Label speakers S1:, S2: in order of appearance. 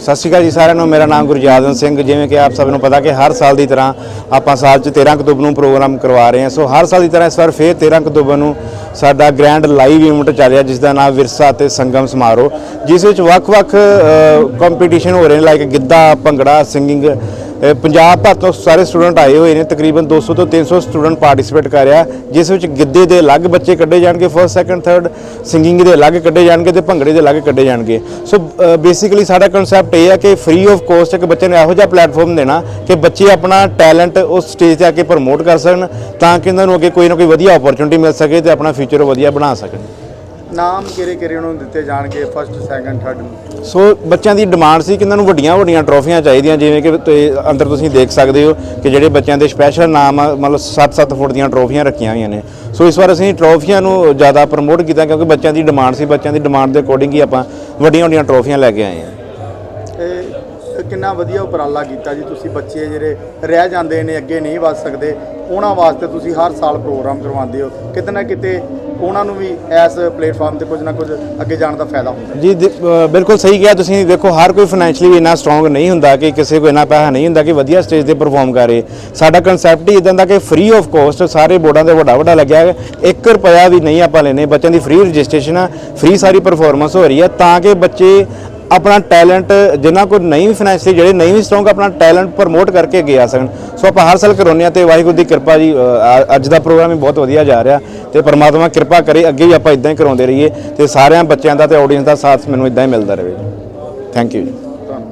S1: ਸਤਿ ਸ਼੍ਰੀ ਅਕਾਲ ਜੀ ਸਾਰਿਆਂ ਨੂੰ। ਮੇਰਾ ਨਾਮ ਗੁਰਜਾਦਨ ਸਿੰਘ। ਜਿਵੇਂ ਕਿ ਆਪ ਸਭ ਨੂੰ ਪਤਾ ਕਿ ਹਰ ਸਾਲ ਦੀ ਤਰ੍ਹਾਂ ਆਪਾਂ ਸਾਲ 'ਚ 13 ਅਕਤੂਬਰ ਨੂੰ ਪ੍ਰੋਗਰਾਮ ਕਰਵਾ ਰਹੇ ਹਾਂ। ਸੋ ਹਰ ਸਾਲ ਦੀ ਤਰ੍ਹਾਂ ਇਸ ਵਾਰ ਫੇਰ 13 ਅਕਤੂਬਰ ਨੂੰ ਸਾਡਾ ਗ੍ਰੈਂਡ ਲਾਈਵ ਇਵੈਂਟ ਚੱਲ ਰਿਹਾ ਜਿਸ ਦਾ ਨਾਮ ਵਿਰਸਾ ਤੇ ਸੰਗਮ ਸਮਾਰੋਹ, ਜਿਸ ਵਿੱਚ ਵੱਖ-ਵੱਖ ਕੰਪੀਟੀਸ਼ਨ ਹੋ ਰਹੇ ਨੇ ਲਾਈਕ ਗਿੱਧਾ, ਭੰਗੜਾ ਸਿੰਗਿੰਗ ਪੰਜਾਬ ਭਰ ਤੋਂ ਸਾਰੇ ਸਟੂਡੈਂਟ ਆਏ ਹੋਏ ਨੇ, ਤਕਰੀਬਨ 200 ਤੋਂ 300 ਸਟੂਡੈਂਟ ਪਾਰਟਿਸਿਪੇਟ ਕਰ ਰਿਹਾ, ਜਿਸ ਵਿੱਚ ਗਿੱਧੇ ਦੇ ਅਲੱਗ ਬੱਚੇ ਕੱਢੇ ਜਾਣਗੇ ਫਸਟ ਸੈਕੰਡ ਥਰਡ ਸਿੰਗਿੰਗ ਦੇ ਅਲੱਗ ਕੱਢੇ ਜਾਣਗੇ ਤੇ ਭੰਗੜੇ ਦੇ ਅਲੱਗ ਕੱਢੇ ਜਾਣਗੇ। ਸੋ ਬੇਸਿਕਲੀ ਸਾਡਾ ਕਨਸੈਪਟ ਇਹ ਹੈ ਕਿ ਫ੍ਰੀ ਆਫ ਕੋਸਟ ਇੱਕ ਬੱਚੇ ਨੂੰ ਇਹੋ ਜਿਹਾ ਪਲੇਟਫਾਰਮ ਦੇਣਾ ਕਿ ਬੱਚੇ ਆਪਣਾ ਟੈਲੈਂਟ ਉਸ ਸਟੇਜ ਤੇ ਆ ਕੇ ਪ੍ਰਮੋਟ ਕਰ ਸਕਣ, ਤਾਂ ਕਿ ਇਹਨਾਂ ਨੂੰ ਅੱਗੇ ਕੋਈ ਨਾ ਕੋਈ ਵਧੀਆ ਓਪਰਚੁਨਿਟੀ ਮਿਲ ਸਕੇ ਤੇ ਆਪਣਾ ਫਿਊਚਰ ਵਧੀਆ ਬਣਾ ਸਕਣ।
S2: ਨਾਮ ਕਿਹੜੇ ਕਿਹੜੇ ਨੂੰ ਦਿੱਤੇ ਜਾਣਗੇ ਫਸਟ ਸੈਕੰਡ ਥਰਡ
S1: ਸੋ ਬੱਚਿਆਂ ਦੀ ਡਿਮਾਂਡ ਸੀ ਕਿ ਇਹਨਾਂ ਨੂੰ ਵੱਡੀਆਂ ਵੱਡੀਆਂ ਟਰੋਫੀਆਂ ਚਾਹੀਦੀਆਂ ਜਿਵੇਂ ਕਿ ਤੇ ਅੰਦਰ ਤੁਸੀਂ ਦੇਖ ਸਕਦੇ ਹੋ ਕਿ ਜਿਹੜੇ ਬੱਚਿਆਂ ਦੇ ਸਪੈਸ਼ਲ ਨਾਮ ਆ, ਮਤਲਬ 7-7 ਫੁੱਟ ਦੀਆਂ ਟਰੋਫੀਆਂ ਰੱਖੀਆਂ ਹੋਈਆਂ ਨੇ। ਸੋ ਇਸ ਵਾਰ ਅਸੀਂ ਟਰੋਫੀਆਂ ਨੂੰ ਜ਼ਿਆਦਾ ਪ੍ਰਮੋਟ ਕੀਤਾ ਕਿਉਂਕਿ ਬੱਚਿਆਂ ਦੀ ਡਿਮਾਂਡ ਸੀ ਬੱਚਿਆਂ ਦੀ ਡਿਮਾਂਡ ਦੇ ਅਕੋਰਡਿੰਗ ਹੀ ਆਪਾਂ ਵੱਡੀਆਂ ਵੱਡੀਆਂ ਟਰੋਫੀਆਂ ਲੈ ਕੇ ਆਏ ਹਾਂ।
S2: ਕਿੰਨਾ ਵਧੀਆ ਉਪਰਾਲਾ ਕੀਤਾ ਜੀ। ਤੁਸੀਂ ਬੱਚੇ ਜਿਹੜੇ ਰਹਿ ਜਾਂਦੇ ਨੇ, ਅੱਗੇ ਨਹੀਂ ਵੱਧ ਸਕਦੇ, ਉਹਨਾਂ ਵਾਸਤੇ ਤੁਸੀਂ ਹਰ ਸਾਲ ਪ੍ਰੋਗਰਾਮ ਕਰਵਾਉਂਦੇ ਹੋ। ਕਿਤੇ ਨਾ ਕਿਤੇ ਉਹਨਾਂ ਨੂੰ ਵੀ ਇਸ ਪਲੇਟਫਾਰਮ ਤੇ ਕੁਝ ਨਾ ਕੁਝ ਅੱਗੇ ਜਾਣ ਦਾ ਫਾਇਦਾ ਹੁੰਦਾ।
S1: ਜੀ ਬਿਲਕੁਲ ਸਹੀ ਕਿਹਾ ਤੁਸੀਂ। ਦੇਖੋ, ਹਰ ਕੋਈ ਫਾਈਨੈਂਸ਼ਲੀ ਇੰਨਾ ਸਟਰੋਂਗ ਨਹੀਂ ਹੁੰਦਾ ਕਿ ਕਿਸੇ ਕੋਲ ਇੰਨਾ ਪੈਸਾ ਨਹੀਂ ਹੁੰਦਾ ਕਿ ਵਧੀਆ ਸਟੇਜ ਤੇ ਪਰਫਾਰਮ ਕਰੇ। ਸਾਡਾ ਕਨਸੈਪਟ ਹੀ ਇਦਾਂ ਦਾ ਕਿ ਫ੍ਰੀ ਆਫ ਕੋਸਟ ਸਾਰੇ ਬੋਰਡਾਂ ਤੇ ਵੱਡਾ ਵੱਡਾ ਲੱਗਿਆ ਹੈ। 1 ਰੁਪਿਆ ਵੀ ਨਹੀਂ ਆਪਾਂ ਲੈਨੇ ਬੱਚਿਆਂ ਦੀ ਫ੍ਰੀ ਰਜਿਸਟ੍ਰੇਸ਼ਨ ਆ ਫ੍ਰੀ ਸਾਰੀ ਪਰਫਾਰਮੈਂਸ ਹੋ ਰਹੀ ਹੈ ਤਾਂ ਕਿ ਬੱਚੇ ਆਪਣਾ ਟੈਲੈਂਟ ਜਿਨ੍ਹਾਂ ਕੋਲ ਨਹੀਂ ਫਾਈਨੈਂਸ਼ੀਅਲੀ ਜਿਹੜੇ ਨਹੀਂ ਵੀ ਸਟਰੋਂਗ ਆਪਣਾ ਟੈਲੈਂਟ ਪ੍ਰਮੋਟ ਕਰਕੇ ਅੱਗੇ ਆ ਸਕਣ। ਸੋ ਆਪਾਂ ਹਰ ਸਾਲ ਕਰਾਉਂਦੇ ਹਾਂ ਤੇ ਵਾਹਿਗੁਰੂ ਦੀ ਕਿਰਪਾ ਜੀ ਅੱਜ ਦਾ ਪ੍ਰੋਗਰਾਮ ਵੀ ਬਹੁਤ ਵਧੀਆ ਜਾ ਰਿਹਾ ਤੇ ਪਰਮਾਤਮਾ ਕਿਰਪਾ ਕਰੇ, ਅੱਗੇ ਵੀ ਆਪਾਂ ਇਦਾਂ ਹੀ ਕਰਾਉਂਦੇ ਰਹੀਏ ਤੇ ਸਾਰਿਆਂ ਬੱਚਿਆਂ ਦਾ ਤੇ ਆਡੀਅנס ਦਾ ਸਾਥ ਮੈਨੂੰ ਇਦਾਂ ਹੀ ਮਿਲਦਾ ਰਹੇ। ਥੈਂਕ ਯੂ ਜੀ।